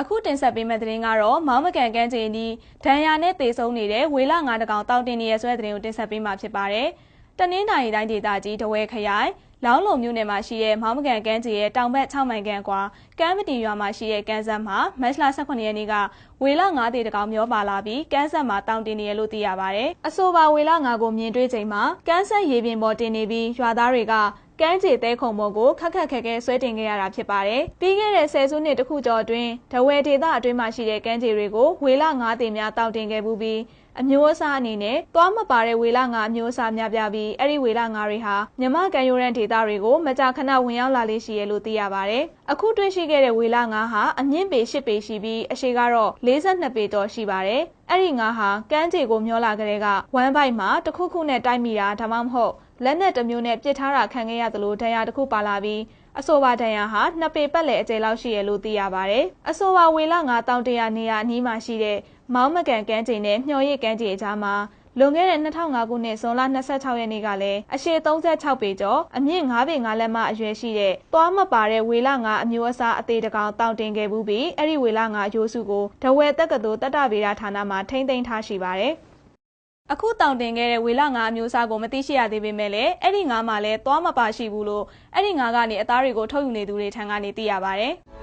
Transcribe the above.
အခုတင်ဆက်ပေးမယ့်သတင်းကတော့မောင်မကန်ကန်းချီနီဒဏ်ရာနဲ့တေဆုံးနေတဲ့ဝေလငါးတကောင်တောက်တင်နေရဆွဲသတင်းကိုတင်ဆက်ပေးမှာဖြစ်ပါတယ်။တနင်္သာရီတိုင်းဒေသကြီးတဝဲခရိုင်လောင်းလုံမြို့နယ်မှာရှိတဲ့မောင်မကန်ကန်းချီရဲ့တောင်ဘက်6မိုင်ခန့်ကွာကမ်းမတီရွာမှာရှိတဲ့ကန်းဆက်မှာမတ်လ18ရက်နေ့ကဝေလငါးတေတကောင်မျောပါလာပြီးကန်းဆက်မှာတောင်တင်နေရလို့သိရပါတယ်။အဆိုပါဝေလငါးကိုမြင်တွေ့ချိန်မှာကန်းဆက်ရေပြင်ပေါ်တင်နေပြီးရွာသားတွေက ကမ်းခြေတဲခုံပေါ်ကိုခက်ခက်ခဲခဲဆွဲတင်ခဲ့ရတာဖြစ်ပါတယ်။ပြီးခဲ့တဲ့ဆယ်စုနှစ်တခုကျော်အတွင်းဒဝဲဒေသအတွင်းမှာရှိတဲ့ကမ်းခြေတွေကိုဝေလငါးတင်များတောက်တင်ခဲ့မှုပြီးအမျိုးအစားအနေနဲ့သွားမပါတဲ့ဝေလငါအမျိုးအစားများပြားပြီးအဲ့ဒီဝေလငါတွေဟာမြမကန်ရိုရန်ဒေသတွေကိုမကြာခဏဝင်ရောက်လာလေးရှိရလို့သိရပါတယ်။အခုတွေ့ရှိခဲ့တဲ့ဝေလငါဟာအမြင့်ပေ၈ပေရှိပြီးအရှိကတော့42ပေတော်ရှိပါတယ်။အဲ့ဒီငါဟာကမ်းခြေကိုမျောလာကြတဲ့ကဝမ်းပိုက်မှာတစ်ခုခုနဲ့တိုက်မိတာဒါမှမဟုတ် လက်နက်တစ်မျိုးနဲ့ပစ်ထားတာခံခဲ့ရသလိုဒဏ်ရာတစ်ခုပါလာပြီးအဆိုပါဒဏ်ရာဟာနှစ်ပေပတ်လည်အကျယ်လောက်ရှိရလို့သိရပါတယ်။အဆိုပါဝေလငါတောင်တရာနေရာအနီးမှာရှိတဲ့မောင်းမကန်ကန်းချိန်နဲ့မျော်ရည်ကန်းချိန်အကြားမှာလွန်ခဲ့တဲ့2005ခုနှစ်ဇွန်လ26ရက်နေ့ကလည်းအရှည်36ပေကျော်အမြင့်9ပေ9လက်မအရွယ်ရှိတဲ့သွားမပါတဲ့ဝေလငါအမျိုးအစားအသေးတကောင်တောင်တင်ခဲ့မှုပြီးအဲ့ဒီဝေလငါအယိုးစုကိုဒဝဲတက္ကသိုလ်တတ္တဗေဒဌာနမှာထိမ့်သိမ်းထားရှိပါတယ်။ အခုတောင်တင်ခဲ့တဲ့ဝေလငါအမျိုးအစားကိုမသိရှိရသေးပေမဲ့လည်းအဲ့ဒီငါမှလည်းသွားမပါရှိဘူးလို့အဲ့ဒီငါကနေအသားတွေကိုထုတ်ယူနေသူတွေထံကနေသိရပါဗျ။